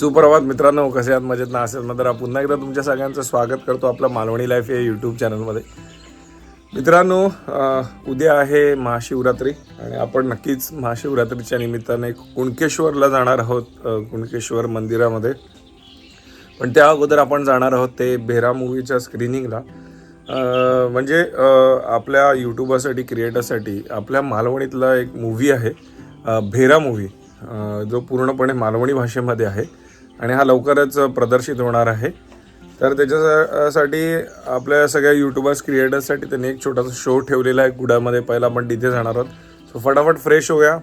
सुप्रभात मित्रांनो कसे आहात? मजेत ना? असेल ना? तर पुन्हा एकदा तुमच्या सगळ्यांचं स्वागत करतो आपलं मालवणी लाईफ या यूट्यूब चॅनलमध्ये मित्रांनो उद्या आहे महाशिवरात्री आणि आपण नक्कीच महाशिवरात्रीच्या निमित्ताने कुणकेश्वरला जाणार आहोत कुणकेश्वर मंदिरामध्ये. पण त्या अगोदर आपण जाणार आहोत ते भेरा मूवीच्या स्क्रीनिंगला म्हणजे आपल्या यूट्यूबरसाठी क्रिएटरसाठी आपल्या मालवणीतला एक मूव्ही आहे भेरा मूवी जो पूर्णपणे मालवणी भाषेमध्ये आहे. आणि हा लवकरच प्रदर्शित होणार आहे. तर त्याच्यासाठी आपल्या सगळ्या यूट्यूबर्स क्रिएटर्ससाठी त्यांनी एक छोटासा शो ठेवलेला आहे. कुडामध्ये पहिला आपण तिथे जाणार आहोत. सो फटाफट फ्रेश होऊया.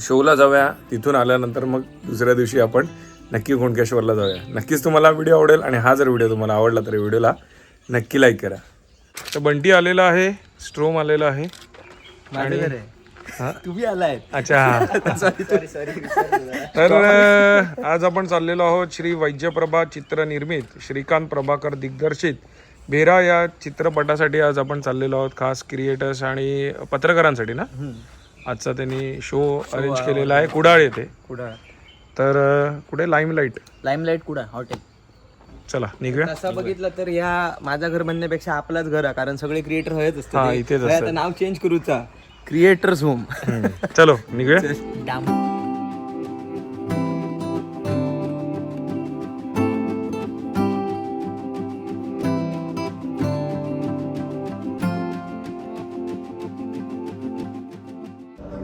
शोला जाऊया. तिथून आल्यानंतर मग दुसऱ्या दिवशी आपण नक्की कोणकेश्वरला जाऊया. नक्कीच तुम्हाला व्हिडिओ आवडेल आणि हा जर व्हिडिओ तुम्हाला आवडला तर व्हिडिओला नक्की लाईक करा. तर बंटी आलेला आहे. स्ट्रोम आलेला आहे. आणि? तुम्ही आलाय. अच्छा. तर आज आपण चाललेलो आहोत श्री वैद्यप्रभा चित्र निर्मित श्रीकांत प्रभाकर दिग्दर्शित. भेरा या चित्रपटासाठी आज आपण चाललेलो आहोत खास क्रिएटर्स आणि पत्रकारांसाठी ना? आजचा त्यांनी शो अरेंज केलेला आहे. कुडाळ येथे कुडा तर कुठे? लाईम लाइट लाईमलाईट कुडा हॉटेल चला निघूया. तसं बघितलं तर ह्या माझा घर म्हणण्यापेक्षा आपलाच घर आहे कारण सगळे क्रिएटर हयच हा, असतात. नाव चेंज करूचा. Creators home. चलो निघूया.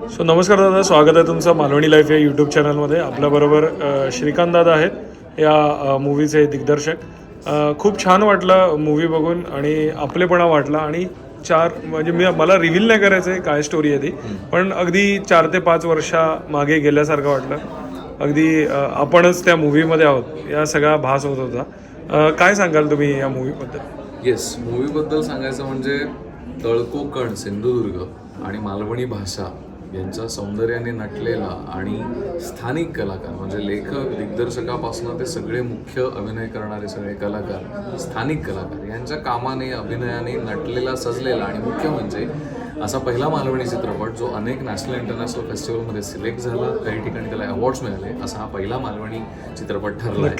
सो नमस्कार दादा स्वागत आहे तुमचं मालवणी लाईफ या यूट्यूब चॅनलमध्ये आपल्याबरोबर श्रीकांत दादा आहेत या मूवीचे दिग्दर्शक. खूप छान वाटलं मूवी बघून आणि आपलेपणा वाटला आणि चार म्हणजे मी मला रिव्हील नाही करायचं आहे काय स्टोरी आहे ती. पण अगदी चार ते पाच वर्षा मागे गेल्यासारखं वाटलं. अगदी आपणच त्या मूवीमध्ये आहोत. या सगळा भास होत होता. काय सांगाल तुम्ही या मूवीबद्दल येस मूवीबद्दल सांगायचं म्हणजे तळकोकण सिंधुदुर्ग आणि मालवणी भाषा. यांच्या सौंदर्याने नटलेला आणि स्थानिक कलाकार म्हणजे लेखक दिग्दर्शकापासून ते सगळे मुख्य अभिनय करणारे सगळे कलाकार स्थानिक कलाकार यांच्या कामाने अभिनयाने नटलेला सजलेला आणि मुख्य म्हणजे असा पहिला मालवणी चित्रपट जो अनेक नॅशनल इंटरनॅशनल फेस्टिवलमध्ये सिलेक्ट झाला काही ठिकाणी त्याला अवॉर्ड्स मिळाले असा हा पहिला मालवणी चित्रपट ठरला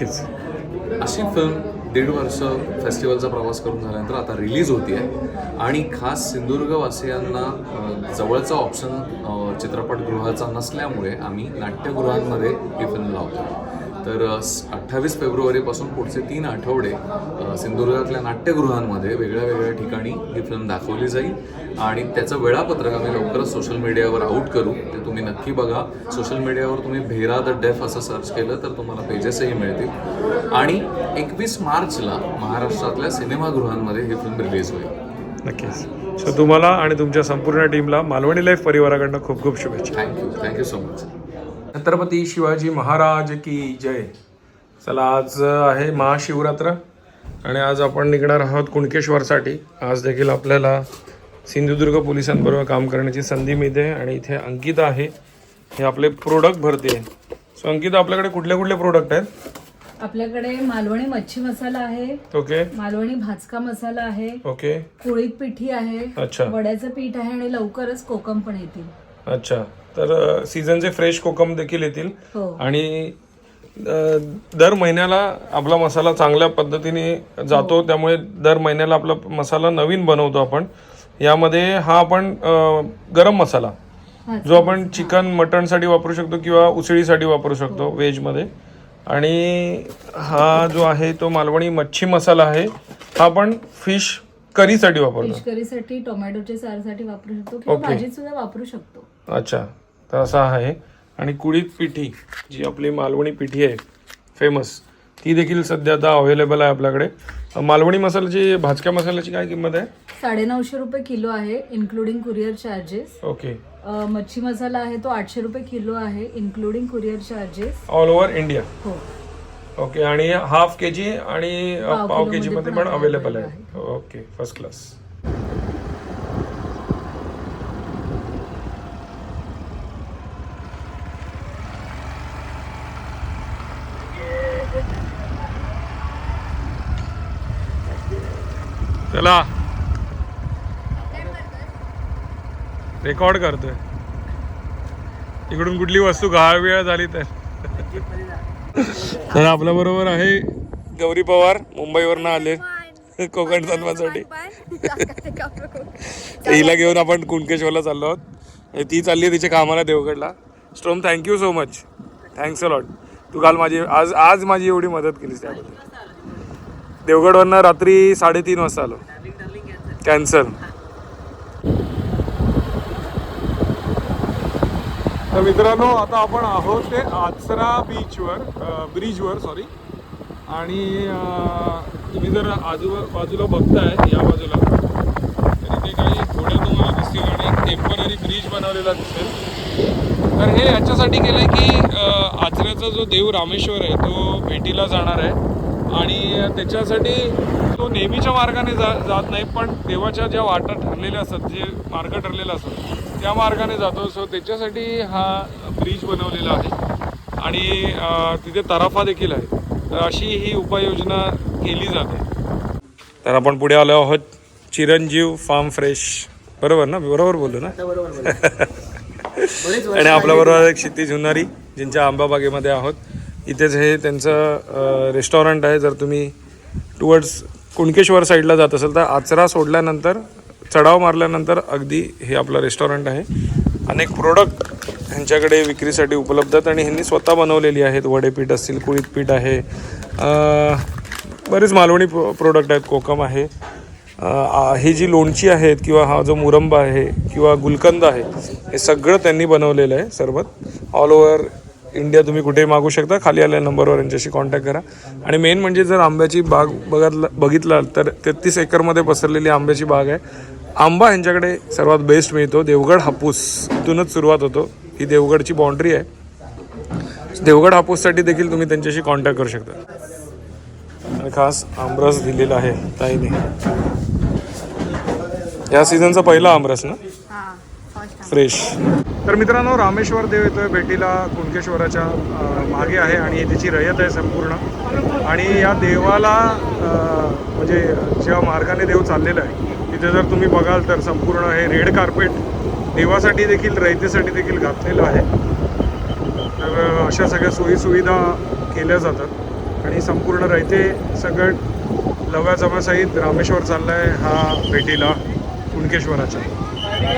अशी फिल्म दीड वर्ष फेस्टिवलचा प्रवास करून झाल्यानंतर आता रिलीज होती आहे आणि खास सिंधुदुर्गवासियांना जवळचा ऑप्शन चित्रपटगृहाचा नसल्यामुळे आम्ही नाट्यगृहांमध्ये ही फिल्म लावतो तर अठ्ठावीस फेब्रुवारीपासून पुढचे तीन आठवडे सिंधुदुर्गातल्या नाट्यगृहांमध्ये वेगळ्या वेगळ्या ठिकाणी ही फिल्म दाखवली जाईल. आणि त्याचं वेळापत्रक आम्ही लवकरच सोशल मीडियावर आउट करू. ते तुम्ही नक्की बघा. सोशल मीडियावर तुम्ही भेरा द डेफ असं सर्च केलं तर तुम्हाला पेजेसही मिळतील. आणि एकवीस मार्चला महाराष्ट्रातल्या सिनेमागृहांमध्ये ही फिल्म रिलीज होईल. नक्कीच. सो तुम्हाला आणि तुमच्या संपूर्ण टीमला मालवणी लाईफ परिवाराकडनं खूप खूप शुभेच्छा. Thank you thank you so much Chhatrapati Shivaji Maharaj की जय. चला आज आहे महाशिवरात्र आणि आज आपण निघणार आहोत कुणकेश्वरसाठी. आज देखील आपल्याला सिंधुदुर्ग पोलिसांबरोबर काम करण्याची संधी मिळते आणि इथे अंकिता आहे. हे आपले प्रोडक्ट भरते सो अंकिता आपल्याकडे कुठले कुठले प्रोडक्ट आहेत? आपल्याकडे मालवणी मच्छी मसाला आहे. ओके मालवणी भाजका मसाला आहे. ओके कुळीत पिठी आहे. अच्छा. वड्याचं पीठ आहे आणि लवकरच कोकम पण येतील. अच्छा. तर सीझनचे फ्रेश कोकम देखील येतील. हो. आणि दर महिन्याला आपला मसाला चांगल्या पद्धतीने जातो. त्यामुळे दर महिन्याला आपला मसाला नवीन बनवतो आपण. यामध्ये हा आपण गरम मसाला. हा, जो आपण चिकन मटणसाठी वापरू शकतो किंवा उसळीसाठी वापरू शकतो व्हेजमध्ये. आणि हा जो आहे तो मालवणी मच्छी मसाला आहे हा आपण फिश करीसाठी वापरतो. करीसाठी टोमॅटोच्या सारसाठी वापरू शकतो किंवा. भाजीत सुद्धा वापरू शकतो. अच्छा. तर असा आहे. आणि कुळीत पिठी जी आपली मालवणी पिठी आहे फेमस ती देखील सध्या आता अवेलेबल आहे आपल्याकडे. मालवणी मसाल्याची भाजक्या मसाल्याची काय किंमत आहे? साडेनऊशे रुपये किलो आहे इन्क्लुडिंग कुरिअर चार्जेस ओके मच्छी मसाला आहे तो आठशे रुपये किलो आहे including courier charges all over India हो. ओके आणि हाफ के जी आणि पाव के किलोमध्ये जीमध्ये पण अवेलेबल आहे. ओके फर्स्ट क्लास चला. रेकॉर्ड करतोय. इकडून कुठली वस्तू घाळ वेळ झाली तर. तर आपल्या बरोबर आहे गौरी पवार मुंबईवरनं आले. कोकण जन्मासाठी हिला घेऊन आपण कुणकेश्वरला चाललो आहोत. ती चालली आहे तिच्या कामाला देवगडला. स्ट्रोम thank you so much thanks a lot तू काल माझी आज आज माझी एवढी मदत केलीस त्याबद्दल. देवगडवरनं रात्री साडेतीन वाजता आलो. कॅन्सल. तर मित्रांनो आता आपण आहोत ते आचरा बीचवर ब्रिजवर सॉरी आणि तुम्ही जर आजूबाजूला बघताय या बाजूला. तर इथे काही थोड्या तुम्हाला दिसतील आणि एक टेंपररी ब्रिज बनवलेला दिसेल. तर हे याच्यासाठी केलं आहे की आचऱ्याचा जो देव रामेश्वर आहे तो भेटीला जाणार आहे. आणि त्याच्यासाठी तो नेहमीच्या मार्गाने जा जात नाही पण देवाच्या ज्या वाटा ठरलेल्या असतात जे मार्ग ठरलेला असतात त्या मार्गाने जातो. सो त्याच्यासाठी हा ब्रिज बनवलेला आहे. आणि तिथे तराफा देखील आहे. तर अशी ही उपाययोजना केली जाते. तर आपण पुढे आलो आहोत. चिरंजीव फार्म फ्रेश. बरोबर ना? बरोबर बोललो ना? आणि आपल्याबरोबर एक क्षितिज हुनारी ज्यांच्या आंबाबागेमध्ये आहोत. इथेच हे त्यांचं रेस्टॉरंट आहे. जर तुम्ही टुवर्ड्स कुणकेश्वर साईडला जात असेल तर आचरा सोडल्यानंतर चढाव मारल्यानंतर अगदी हे आपलं रेस्टॉरंट आहे. अनेक प्रोडक्ट ह्यांच्याकडे विक्रीसाठी उपलब्ध आहेत आणि ह्यांनी स्वतः बनवलेली आहेत. वडेपीठ असतील कुळीतपीठ आहे. बरेच मालवणी प्रो प्रोडक्ट आहेत. कोकम आहे. हे ही जी लोणची आहेत किंवा हा जो मुरंबा आहे किंवा गुलकंद आहे हे सगळं त्यांनी बनवलेलं आहे सर्वत ऑल ओव्हर इंडिया तुम्ही कुठेही मागू शकता. खाली आल्या नंबरवर यांच्याशी कॉन्टॅक्ट करा. आणि मेन म्हणजे जर आंब्याची बाग बघत बघितलं तर तेहतीस एकरमध्ये पसरलेली आंब्याची बाग आहे. आंबा ह्यांच्याकडे सर्वात बेस्ट मिळतो. देवगड हापूस इथूनच सुरुवात होतो. ही देवगडची बाउंड्री आहे. देवगड हापूससाठी देखील तुम्ही त्यांच्याशी कॉन्टॅक्ट करू शकता. आणि खास आमरस दिलेला आहे ताईने. या सीझनचा पहिला आमरस ना? फ्रेश. तर मित्रांनो रामेश्वर देव येतोय भेटीला कुणकेश्वराच्या मागे आहे आणि तिची रयत आहे संपूर्ण. आणि या देवाला म्हणजे ज्या मार्गाने देव चाललेला आहे तिथे जर तुम्ही बघाल तर संपूर्ण हे रेड कार्पेट देवासाठी देखील रयतेसाठी देखील घातलेलं आहे. तर अशा सगळ्या सोयीसुविधा केल्या जातात. आणि संपूर्ण रयते सगळं लव्या जमासहित रामेश्वर चाललाय हा भेटीला कुणकेश्वराच्या.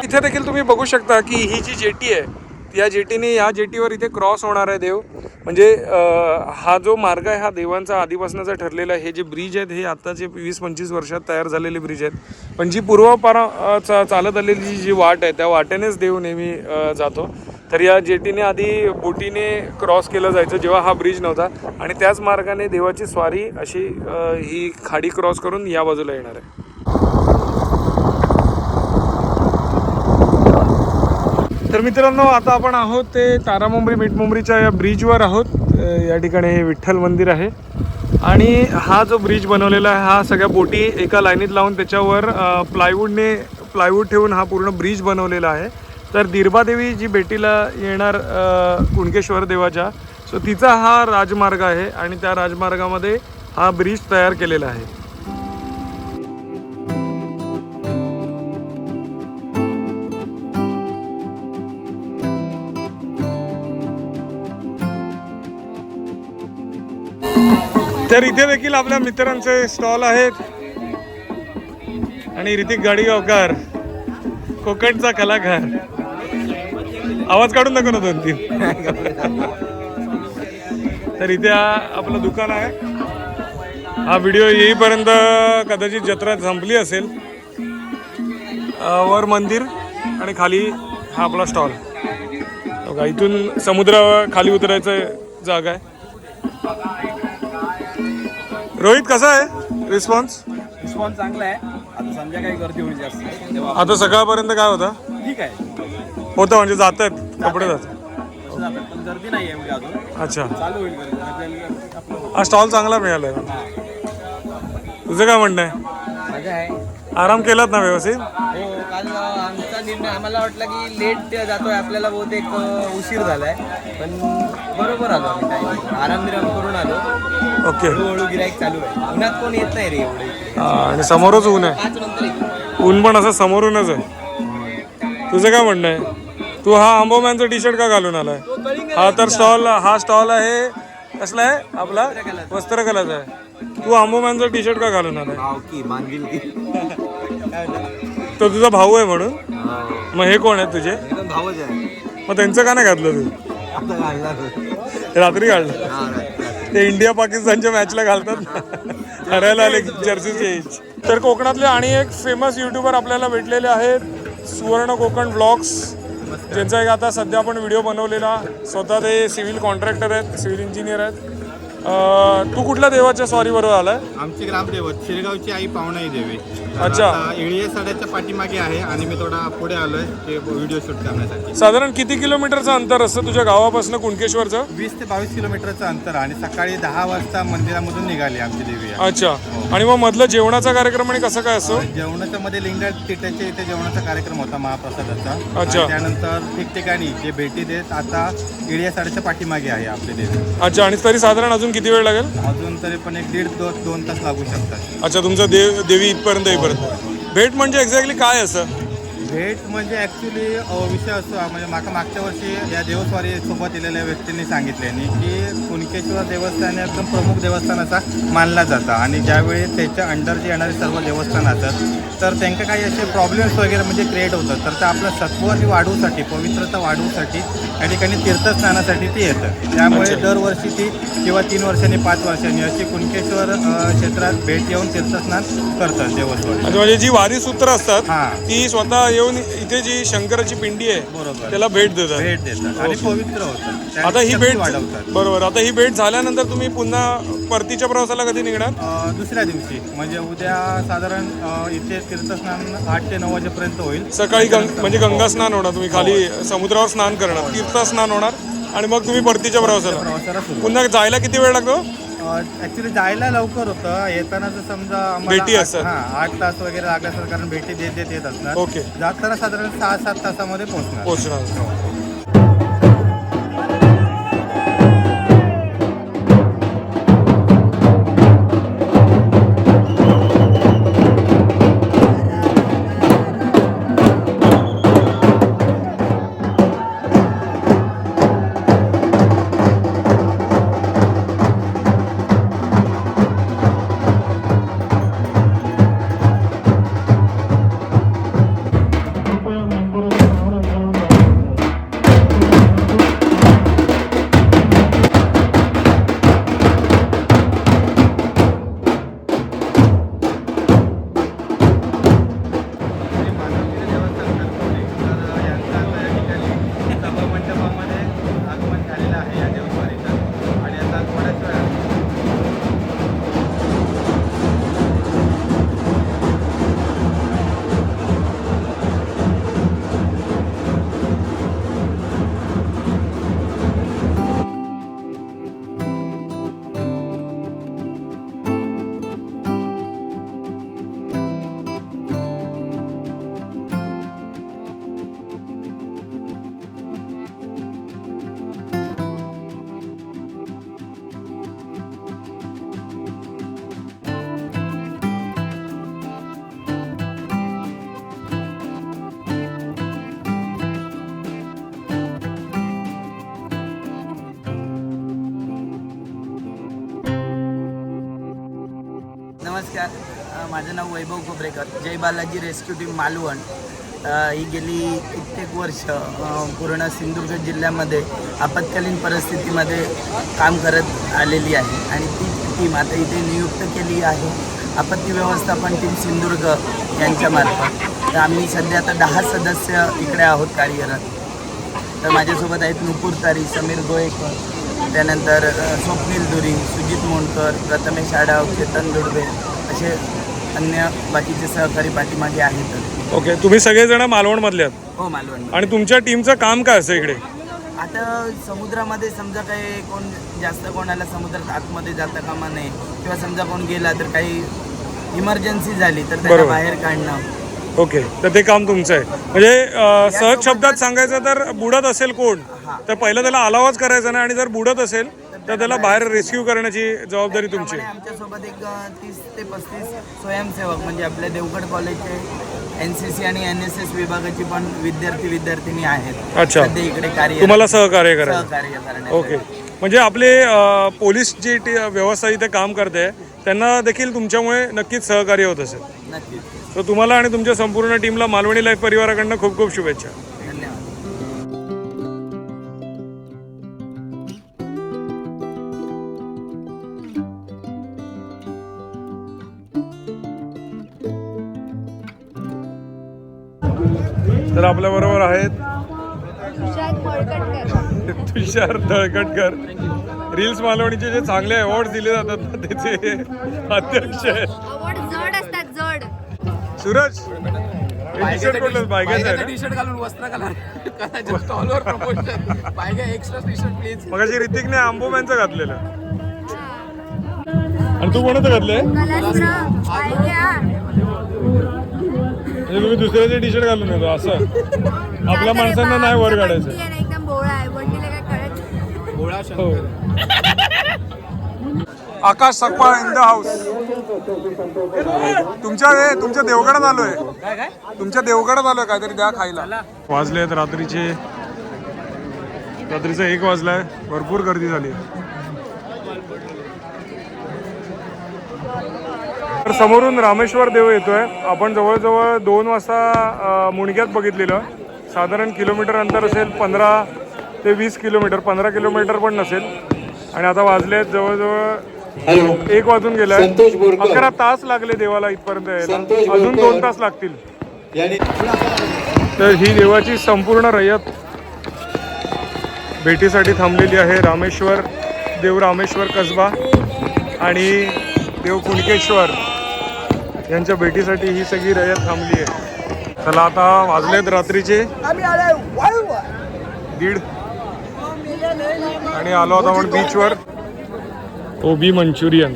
इथे देखील तुम्ही बघू शकता की ही जी जेटी आहे या जेटीने या जेटीवर इथे क्रॉस होणार आहे देव. म्हणजे हा जो मार्ग आहे हा देवांचा आधीपासनाचा ठरलेला आहे. हे जे ब्रिज आहेत हे आत्ताचे वीस पंचवीस वर्षात तयार झालेले ब्रिज आहेत. पण जी पूर्वापारा चा चालत आलेली जी वाट आहे त्या वाटेनेच देव नेहमी जातो. तर या जेटीने आधी बोटीने क्रॉस केलं जायचं जेव्हा हा ब्रिज नव्हता. आणि त्याच मार्गाने देवाची स्वारी अशी ही खाडी क्रॉस करून या बाजूला येणार आहे. तर मित्रांनो आता आपण आहोत ते तारामुंबरी मिठमुंबरीच्या या ब्रिजवर आहोत. या ठिकाणी हे विठ्ठल मंदिर आहे. आणि हा जो ब्रिज बनवलेला आहे हा सगळ्या बोटी एका लाईनीत लावून त्याच्यावर प्लायवूडने प्लायवूड ठेवून हा पूर्ण ब्रिज बनवलेला आहे. तर दिरबादेवी जी भेटीला येणार कुणकेश्वर देवाच्या सो तिचा हा राजमार्ग आहे आणि त्या राजमार्गामध्ये हा ब्रिज तयार केलेला आहे. तर इथे देखील आपल्या मित्रांचे स्टॉल आहेत. आणि ऋतिक गाडीगावकर कोकणचा कलाकार. आवाज काढून नको ना दोन तीन. तर इथे हा आपलं दुकान आहे. हा व्हिडिओ येईपर्यंत कदाचित जत्रा संपली असेल. वर मंदिर आणि खाली हा आपला स्टॉल. बघा इथून समुद्र खाली उतरायचं जागा आहे. रोहित कसा आहे रिस्पॉन्स रिस्पॉन्स चांगला आहे. आता संध्याकाळी गर्दी होईल जास्त. तेव्हा आता सकाळपर्यंत काय होता? ठीक आहे. होतं म्हणजे जात आहेत कपडे जात जातात पण गर्दी नाही आहे एवढी अजून. अजून चालू होईल गर्दी. आपलं अच्छा हा स्टॉल चांगला मिळाला तुझं काय म्हणणं आहे? मजा आहे. आराम केलात ना व्यवस्थित? हो काल आमचा निर्णय आम्हाला वाटला की लेट जातोय आपल्याला बहुतेक अ, उशीर झालाय. पण बरोबर आलो आम्ही आराम विराम करून आलो. ओके. हळूहळू गिराईक चालू आहे. उन्हात कोण येत नाही रे एवढे. इकडे. हा, आणि समोरच ऊन आहे. पाच नंतर येतो. ऊन पण असं समोरूनच आहे. तुझं काय म्हणणं आहे? तू हा आंबोमॅनचा टी शर्ट का घालून आलाय? हा तर स्टॉल हा स्टॉल आहे कसला आहे? आपला वस्त्रकलाचा आहे. तू आंबोमॅनचा टी शर्ट का घालून आलाय? की मानविल की. तो तुझा भाऊ आहे म्हणून? मग हे कोण आहे तुझे? एकदम भावच आहे. मग त्यांचं का नाही घातलं तू? आता घालणार. रात्री घाललं ते इंडिया पाकिस्तानच्या मॅचला घालतात. हरायला आले की जर्सी चेंज तर कोकणातले आणि एक फेमस युट्यूबर आपल्याला भेटलेले आहेत सुवर्ण कोकण ब्लॉग्स ज्यांचा एक आता सध्या आपण व्हिडिओ बनवलेला. स्वतः ते सिव्हिल कॉन्ट्रॅक्टर आहेत सिव्हिल इंजिनियर आहेत. तू कुठल्या देवाच्या सॉरी बरोबर आलाय? आमचे ग्रामदैवत शिरगावची आई पाहुणाई देवी. अच्छा. इळिये साड्याच्या पाठीमागे आहे आणि मी थोडा पुढे आलोय ते व्हिडिओ शूट करण्यासाठी. साधारण किती किलोमीटरचं अंतर असतं तुझ्या गावापासून कुणकेश्वरचं? वीस ते बावीस किलोमीटरचं अंतर आणि सकाळी दहा वाजता मंदिरामधून निघाली आमची देवी. अच्छा. आणि मग मधलं जेवणाचा कार्यक्रम आणि कसं काय असतो? जेवणाच्या मध्ये लिंगायत तिट्याच्या इथे जेवणाचा कार्यक्रम होता महाप्रसादाचा. अच्छा. आणि त्यानंतर ठिकठिकाणी जे भेटी देत आता इळिया साड्याच्या पाठीमागे आहे आपली देवी. अच्छा आणि तरी साधारण अजून किती वेळ लागेल? अजून तरी पण एक दीड दोन दोन तास लागू शकतात. अच्छा तुमचं देव देवी इथपर्यंत येईपर्यंत. भेट म्हणजे एक्झॅक्टली काय असं? भेट म्हणजे ॲक्च्युली विषय असतो म्हणजे माका मागच्या वर्षी या देवस्वारी सोबत येलेल्या व्यक्तींनी सांगितल्याने की कुणकेश्वर देवस्थान हे एकदम प्रमुख देवस्थान असा मानला जातं. आणि ज्यावेळी त्याच्या अंडर जे येणारे सर्व देवस्थान असतात तर त्यांना काही असे प्रॉब्लेम्स वगैरे म्हणजे क्रिएट होतात. तर ते आपलं सत्व वाढवूसाठी पवित्रता वाढवूसाठी या ठिकाणी तीर्थस्नानासाठी ते येतं त्यामुळे दरवर्षी ती किंवा तीन वर्षांनी पाच वर्षांनी अशी कुणकेश्वर क्षेत्रात भेट येऊन तीर्थस्नान करतात देवस्थान अच्छा म्हणजे जी वारी सूत्र असतात हां. ती स्वतः येऊन इथे जी शंकराची पिंडी आहे बरोबर. त्याला भेट देतात. भेट देतात. आणि पवित्र होतात. आता ही भेट वाढवतात. बरोबर. आता ही भेट झाल्यानंतर तुम्ही पुन्हा परतीच्या प्रवासाला कधी निघणार? अ, दुसऱ्या दिवशी. म्हणजे उद्या साधारण अ, इथे तीर्थस्नान आठ ते नऊ वाजेपर्यंत होईल. सकाळी गंग म्हणजे गंगा स्नान होणार. तुम्ही खाली समुद्रावर स्नान करणार. तीर्थ स्नान होणार. आणि मग तुम्ही परतीच्या प्रवासाला. प्रवासाला सुरू पुन्हा जायला किती वेळ लागतो? ऍक्च्युली जायला लवकर होतं. येताना जर समजा भेटी असतात. हा आठ तास वगैरे लागले असतात कारण भेटी देत देत येत असणार. ओके. जाताना साधारण सहा सात तासामध्ये पोहोचणार. पोहोचणार. नमस्कार माझं नाव वैभव खोबरेकर जय बालाजी रेस्क्यू टीम मालवण. ही गेली कित्येक वर्ष पूर्ण सिंधुदुर्ग जिल्ह्यामध्ये आपत्कालीन परिस्थितीमध्ये काम करत आलेली आहे. आणि ती टीम आता इथे नियुक्त केली आहे. आपत्ती व्यवस्थापन टीम सिंधुदुर्ग यांच्यामार्फत तर आम्ही सध्या आता दहा सदस्य इकडे आहोत कार्यरत. तर माझ्यासोबत आहेत नुपूर तारी समीर गोयकर त्यानंतर स्वप्नील दुरी सुजित मोंडकर प्रथमेश आडाव चेतन दुर्बे असे अन्य बाकीचे सहकारी पाठीमागे आहेत. ओके तुम्ही सगळेजण मालवणमधले आहात? हो मालवण आणि तुमच्या टीमचं काम काय असतं इकडे? आता समुद्रामध्ये समजा काही कोण जास्त कोणाला समुद्रात आतमध्ये जाता कामा नये किंवा समजा कोण गेला तर काही इमर्जन्सी झाली तर त्याला बरोबर. बाहेर काढणं. ओके तर ते काम तुमचं आहे. म्हणजे अं, सहज शब्दात सांगायचं तर बुडत असेल कोण तर पहिलं त्याला अलावाच करायचा नाही आणि जर बुडत असेल तर त्याला बाहेर रेस्क्यू करण्याची जबाबदारी तुमची आमच्यासोबत एक अ, तीस ते पस्तीस स्वयंसेवक म्हणजे आपल्या देवगड कॉलेजचे एन सी सी आणि एन एस एस विभागाची पण विद्यार्थी विद्यार्थिनी आहेत. अच्छा. सध्या इकडे कार्य तुम्हाला सहकार्य करायचं. सहकार्य करण्यासाठी. ओके. म्हणजे आपले अ, पोलीस जी टी- व्यवस्था इथे काम करते त्यांना देखील तुमच्यामुळे नक्कीच सहकार्य होत असेल. नक्कीच. तर तुम्हाला आणि तुमच्या संपूर्ण टीमला मालवणी लाईफ परिवाराकडनं खूप खूप शुभेच्छा. तर आपल्या बरोबर आहेत. तुषार दळकटकर रील्स मालवणीचे जे चांगले अवॉर्ड दिले जातात ना त्याचे अध्यक्ष आहेत. आवड जड असतात जड. सूरज टी शर्ट कुठलं बायकाचं टी शर्ट घालून वस्त्र कला स्टॉलवर प्रमोशन पाहिजे एक्स्ट्रा टी शर्ट प्लीज मग ऋतिकने आंबोम्यांचं घातलेलं. आणि तू कोणाचं घातलंय? म्हणजे तुम्ही दुसऱ्याचे टी शर्ट घालून येतो असं. आपल्या माणसांना नाही वर काढायचं. एकदम भोळा आहे बंटीला काय कळत हो. Akash Sakpal in the house तुमच्या ए, तुमच्या देवगडात आलोय. काय काय तुमच्या देवगडात आलोय काहीतरी द्या खायला. वाजले आहेत रात्रीचे. रात्रीचा एक वाजलाय. भरपूर गर्दी झाली. तर समोरून रामेश्वर देव येतोय. आपण जवळजवळ दोन वाजता अ, मुणक्यात बघितलेलं. साधारण किलोमीटर अंतर असेल पंधरा ते वीस किलोमीटर. पंधरा किलोमीटर पण नसेल. आणि आता वाजले आहेत जवळजवळ एक वाजून गेलाय. अकरा तास लागले देवाला इथपर्यंत यायला. अजून दोन तास लागतील. तर ही देवाची संपूर्ण रयत भेटीसाठी थांबलेली आहे रामेश्वर देव रामेश्वर कसबा आणि देव कुणकेश्वर. यांच्या भेटीसाठी ही सगळी रयत थांबली आहे. चला आता वाजलेत रात्रीचे. दीड. आणि आलो आता आपण बीचवर कोबी मंचुरियन.